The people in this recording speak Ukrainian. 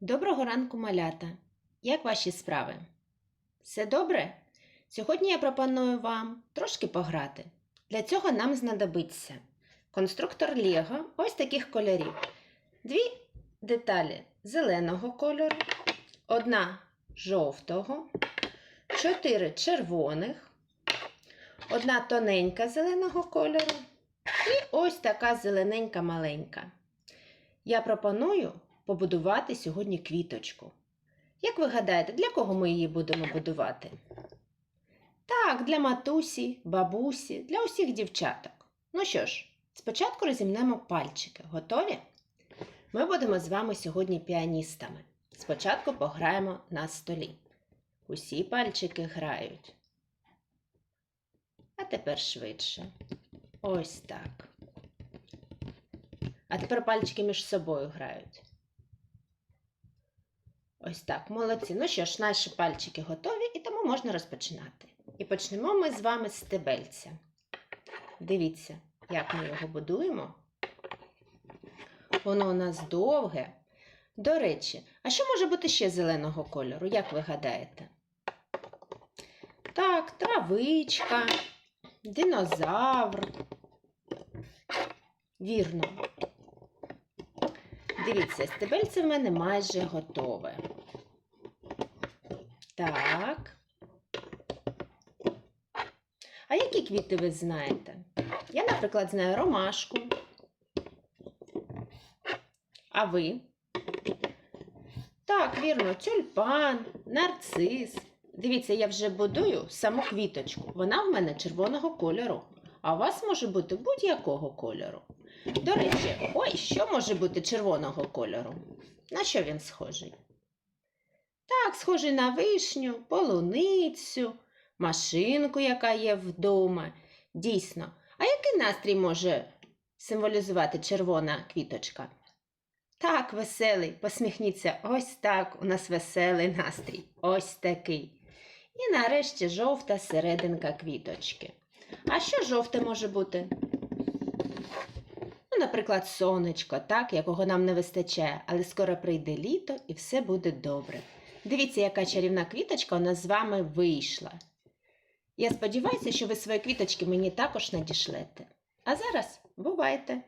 Доброго ранку, малята! Як ваші справи? Все добре? Сьогодні я пропоную вам трошки пограти. Для цього нам знадобиться конструктор Лего ось таких кольорів. Дві деталі зеленого кольору, одна жовтого, чотири червоних, одна тоненька зеленого кольору і ось така зелененька маленька. Я пропоную побудувати сьогодні квіточку. Як ви гадаєте, для кого ми її будемо будувати? Так, для матусі, бабусі, для усіх дівчаток. Ну що ж, спочатку розімнемо пальчики. Готові? Ми будемо з вами сьогодні піаністами. Спочатку пограємо на столі. Усі пальчики грають. А тепер швидше. Ось так. А тепер пальчики між собою грають. Ось так, молодці. Ну що ж, наші пальчики готові, і тому можна розпочинати. І почнемо ми з вами з стебельця. Дивіться, як ми його будуємо. Воно у нас довге. До речі, а що може бути ще зеленого кольору, як ви гадаєте? Так, травичка, динозавр. Вірно. Дивіться, стебельце в мене майже готове. Так. А які квіти ви знаєте? Я, наприклад, знаю ромашку. А ви? Так, вірно, тюльпан, нарцис. Дивіться, я вже будую саму квіточку. Вона в мене червоного кольору, а у вас може бути будь-якого кольору. До речі, ой, що може бути червоного кольору? На що він схожий? Так, схожий на вишню, полуницю, машинку, яка є вдома. Дійсно. А який настрій може символізувати червона квіточка? Так, веселий, посміхніться, ось так у нас веселий настрій. Ось такий. І нарешті жовта серединка квіточки. А що жовте може бути? Наприклад, сонечко, так, якого нам не вистачає, але скоро прийде літо і все буде добре. Дивіться, яка чарівна квіточка у нас з вами вийшла. Я сподіваюся, що ви свої квіточки мені також надішлете. А зараз бувайте!